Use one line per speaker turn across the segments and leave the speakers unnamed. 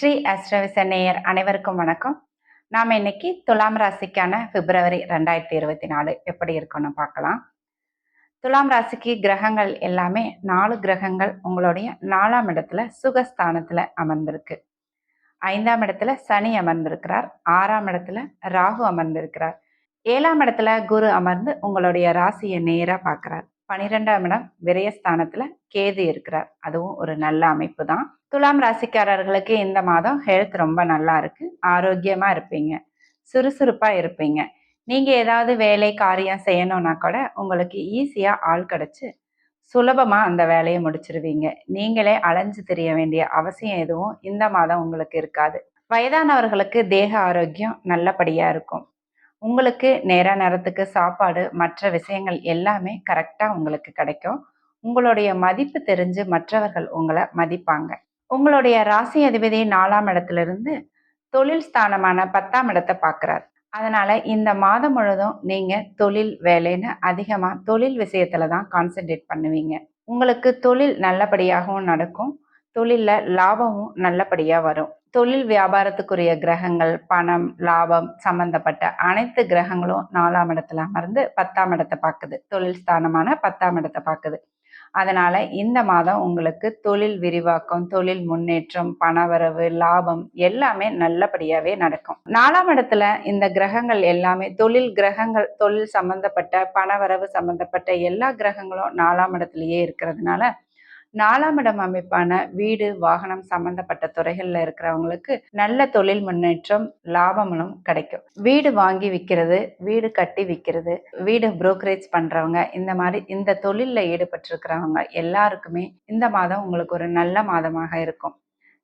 ஸ்ரீ அஸ்ரவிச நேயர் அனைவருக்கும் வணக்கம். நாம் இன்னைக்கு துலாம் ராசிக்கான பிப்ரவரி ரெண்டாயிரத்தி இருபத்தி நாலு எப்படி இருக்குன்னு பார்க்கலாம். துலாம் ராசிக்கு கிரகங்கள் எல்லாமே நாலு கிரகங்கள் உங்களுடைய நாலாம் இடத்துல சுகஸ்தானத்தில் அமர்ந்திருக்கு. ஐந்தாம் இடத்துல சனி அமர்ந்திருக்கிறார். ஆறாம் இடத்துல ராகு அமர்ந்திருக்கிறார். ஏழாம் இடத்துல குரு அமர்ந்து உங்களுடைய ராசியை நேராக பார்க்குறார். பனிரெண்டாம் இடம் விரயஸ்தானத்துல கேது இருக்கிறார். அதுவும் ஒரு நல்ல அமைப்பு தான். துலாம் ராசிக்காரர்களுக்கு இந்த மாதம் ஹெல்த் ரொம்ப நல்லா இருக்கு. ஆரோக்கியமா இருப்பீங்க. சுறுசுறுப்பா இருப்பீங்க. நீங்க ஏதாவது வேலை காரியம் செய்யணும்னா கூட உங்களுக்கு ஈஸியா ஆள் கிடைச்சு சுலபமா அந்த வேலையை முடிச்சிருவீங்க. நீங்களே அலைஞ்சு தெரிய வேண்டிய அவசியம் எதுவும் இந்த மாதம் உங்களுக்கு இருக்காது. வயதானவர்களுக்கு தேக ஆரோக்கியம் நல்லபடியா இருக்கும். உங்களுக்கு நேர நேரத்துக்கு சாப்பாடு மற்ற விஷயங்கள் எல்லாமே கரெக்டாக உங்களுக்கு கிடைக்கும். உங்களுடைய மதிப்பு தெரிஞ்சு மற்றவர்கள் உங்களை மதிப்பாங்க. உங்களுடைய ராசி அதிபதி நாலாம் இடத்துலருந்து தொழில் ஸ்தானமான பத்தாம் இடத்தை பார்க்குறார். அதனால இந்த மாதம் முழுதும் நீங்க தொழில் வேலைன்னு அதிகமாக தொழில் விஷயத்துல தான் கான்சென்ட்ரேட் பண்ணுவீங்க. உங்களுக்கு தொழில் நல்லபடியாகவும் நடக்கும். தொழிலில் லாபமும் நல்லபடியாக வரும். தொழில் வியாபாரத்துக்குரிய கிரகங்கள் பணம் லாபம் சம்பந்தப்பட்ட அனைத்து கிரகங்களும் நாலாம் இடத்துல அமர்ந்து பத்தாம் இடத்தை பார்க்குது. தொழில் ஸ்தானமான பத்தாம் இடத்தை பார்க்குது. அதனால இந்த மாதம் உங்களுக்கு தொழில் விரிவாக்கம் தொழில் முன்னேற்றம் பணவரவு லாபம் எல்லாமே நல்லபடியாவே நடக்கும். நாலாம் இடத்துல இந்த கிரகங்கள் எல்லாமே தொழில் கிரகங்கள் தொழில் சம்பந்தப்பட்ட பணவரவு சம்பந்தப்பட்ட எல்லா கிரகங்களும் நாலாம் இடத்துலயே இருக்கிறதுனால நாலாம் இடம் அமைப்பான வீடு வாகனம் சம்பந்தப்பட்ட துறைகளில் இருக்கிறவங்களுக்கு நல்ல தொழில் முன்னேற்றம் லாபங்களும் கிடைக்கும். வீடு வாங்கி விற்கிறது வீடு கட்டி விற்கிறது வீடு புரோக்கரேஜ் பண்றவங்க இந்த மாதிரி இந்த தொழிலில் ஈடுபட்டிருக்கிறவங்க எல்லாருக்குமே இந்த மாதம் உங்களுக்கு ஒரு நல்ல மாதமாக இருக்கும்.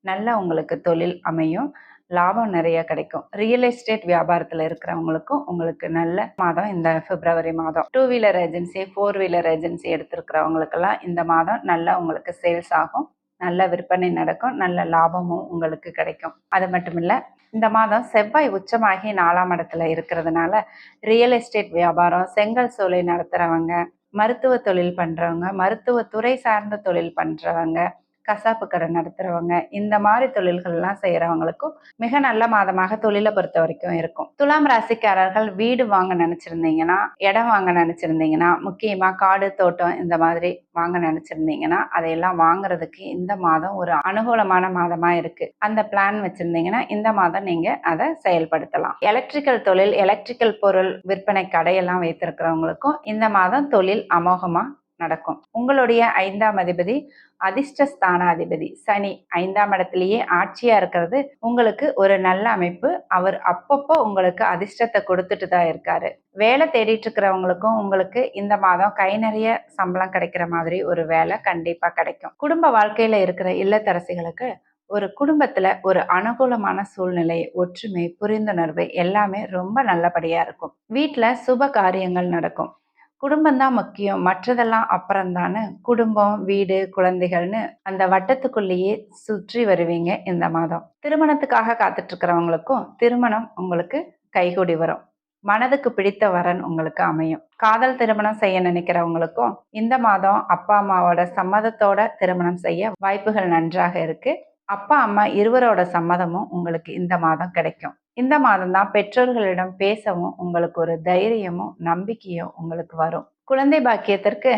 நல்ல உங்களுக்கு தொழில் அமையும். லாபம் நிறைய கிடைக்கும். ரியல் எஸ்டேட் வியாபாரத்தில் இருக்கிறவங்களுக்கும் உங்களுக்கு நல்ல மாதம் இந்த பிப்ரவரி மாதம். Two wheeler agency four wheeler agency எடுத்திருக்கிறவங்களுக்கெல்லாம் இந்த மாதம் நல்லா உங்களுக்கு சேல்ஸ் ஆகும். நல்ல விற்பனை நடக்கும். நல்ல லாபமும் உங்களுக்கு கிடைக்கும். அது மட்டும் இல்லை இந்த மாதம் செவ்வாய் உச்சமாகி நாலாம் இடத்துல இருக்கிறதுனால ரியல் எஸ்டேட் வியாபாரம் செங்கல் சோலை நடத்துகிறவங்க மருத்துவ தொழில் பண்ணுறவங்க மருத்துவத்துறை சார்ந்த தொழில் பண்ணுறவங்க கசாப்பு கடை நடத்துறவங்க இந்த மாதிரி தொழில்கள்லாம் செய்யறவங்களுக்கும் மிக நல்ல மாதமாக தொழிலை பொறுத்த வரைக்கும் இருக்கும். துலாம் ராசிக்காரர்கள் வீடு வாங்க நினைச்சிருந்தீங்கன்னா இடம் வாங்க நினைச்சிருந்தீங்கன்னா முக்கியமா காடு தோட்டம் இந்த மாதிரி வாங்க நினைச்சிருந்தீங்கன்னா அதையெல்லாம் வாங்குறதுக்கு இந்த மாதம் ஒரு அனுகூலமான மாதமா இருக்கு. அந்த பிளான் வச்சிருந்தீங்கன்னா இந்த மாதம் நீங்க அதை செயல்படுத்தலாம். எலக்ட்ரிக்கல் தொழில் எலக்ட்ரிக்கல் பொருள் விற்பனை கடையெல்லாம் வைத்திருக்கிறவங்களுக்கும் இந்த மாதம் தொழில் அமோகமா நடக்கும். உங்களுடைய ஐந்தாம் அதிபதி அதிர்ஷ்டஸ்தானாதிபதி. சனி ஐந்தாம் இடத்திலேயே ஆட்சியா இருக்கிறது. உங்களுக்கு ஒரு நல்ல அமைப்பு. அவர் அப்பப்போ உங்களுக்கு அதிர்ஷ்டத்தை கொடுத்துட்டு தான் இருக்காரு. வேலை தேடிட்டு இருக்கிறவங்களுக்கும் உங்களுக்கு இந்த மாதம் கை நிறைய சம்பளம் கிடைக்கிற மாதிரி ஒரு வேலை கண்டிப்பா கிடைக்கும். குடும்ப வாழ்க்கையில இருக்கிற இல்லத்தரசிகளுக்கு ஒரு குடும்பத்துல ஒரு அனுகூலமான சூழ்நிலை ஒற்றுமை புரிந்துணர்வு எல்லாமே ரொம்ப நல்லபடியா இருக்கும். வீட்டுல சுப காரியங்கள் நடக்கும். குடும்பம் தான் முக்கியம். மற்றதெல்லாம் அப்புறம்தானு. குடும்பம் வீடு குழந்தைகள்னு அந்த வட்டத்துக்குள்ளேயே சுற்றி வருவீங்க இந்த மாதம். திருமணத்துக்காக காத்துட்டு இருக்கிறவங்களுக்கும் திருமணம் உங்களுக்கு கைகூடி வரும். மனதுக்கு பிடித்த வரன் உங்களுக்கு அமையும். காதல் திருமணம் செய்ய நினைக்கிறவங்களுக்கும் இந்த மாதம் அப்பா அம்மாவோட சம்மதத்தோட திருமணம் செய்ய வாய்ப்புகள் நன்றாக இருக்கு. அப்பா அம்மா இருவரோட சம்மதமும் உங்களுக்கு இந்த மாதம் கிடைக்கும். இந்த மாதம்தான் பெற்றோர்களிடம் பேசவும் உங்களுக்கு ஒரு தைரியமும் நம்பிக்கையும் உங்களுக்கு வரும். குழந்தை பாக்கியத்திற்கு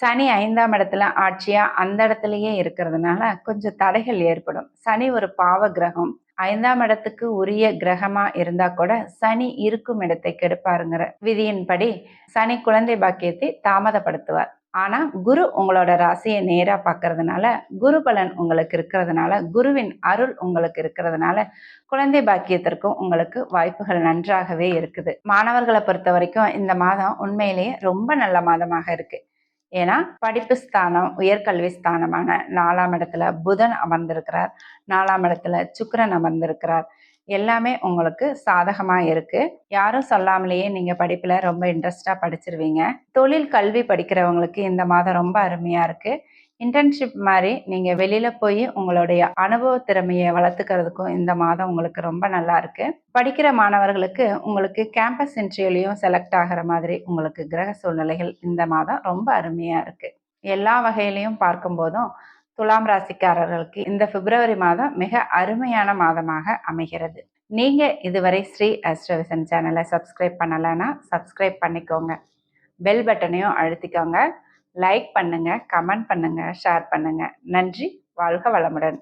சனி ஐந்தாம் இடத்துல ஆட்சியா அந்த இடத்துலயே இருக்கிறதுனால கொஞ்சம் தடைகள் ஏற்படும். சனி ஒரு பாவ கிரகம். ஐந்தாம் இடத்துக்கு உரிய கிரகமா இருந்தா கூட சனி இருக்கும் இடத்தை கெடுப்பாருங்கிற விதியின்படி சனி குழந்தை பாக்கியத்தை தாமதப்படுத்துவார். ஆனால் குரு உங்களோட ராசியை நேராக பார்க்கறதுனால குரு பலன் உங்களுக்கு இருக்கிறதுனால குருவின் அருள் உங்களுக்கு இருக்கிறதுனால குழந்தை பாக்கியத்திற்கும் உங்களுக்கு வாய்ப்புகள் நன்றாகவே இருக்குது. மாணவர்களை பொறுத்த வரைக்கும் இந்த மாதம் உண்மையிலேயே ரொம்ப நல்ல மாதமாக இருக்கு. ஏன்னா படிப்பு ஸ்தானம் உயர்கல்வி ஸ்தானமான நாலாம் இடத்துல புதன் அமர்ந்திருக்கிறார். நாலாம் இடத்துல சுக்கரன் அமர்ந்திருக்கிறார். எல்லாமே உங்களுக்கு சாதகமாக இருக்குது யாரும் சொல்லாமலேயே நீங்கள் படிப்பில் ரொம்ப இன்ட்ரெஸ்டாக படிச்சிருவீங்க. தொழில் கல்வி படிக்கிறவங்களுக்கு இந்த மாதம் ரொம்ப அருமையாக இருக்குது இன்டர்ன்ஷிப் மாதிரி நீங்கள் வெளியில் போய் உங்களுடைய அனுபவ திறமையை வளர்த்துக்கிறதுக்கும் இந்த மாதம் உங்களுக்கு ரொம்ப நல்லா இருக்கு. படிக்கிற மாணவர்களுக்கு உங்களுக்கு கேம்பஸ் இன்டர்வியூலையும் செலக்ட் ஆகிற மாதிரி உங்களுக்கு கிரக சூழ்நிலைகள் இந்த மாதம் ரொம்ப அருமையாக இருக்குது எல்லா வகையிலையும் பார்க்கும்போதும் துலாம் ராசிக்காரர்களுக்கு இந்த பிப்ரவரி மாதம் மிக அருமையான மாதமாக அமைகிறது. நீங்க இதுவரை ஸ்ரீ அஸ்ட்ரவிசன் சேனலை சப்ஸ்கிரைப் பண்ணலைன்னா சப்ஸ்கிரைப் பண்ணிக்கோங்க. பெல் பட்டனையும் அழுத்திக்கோங்க. லைக் பண்ணுங்க கமெண்ட் பண்ணுங்க ஷேர் பண்ணுங்க. நன்றி வாழ்க வளமுடன்.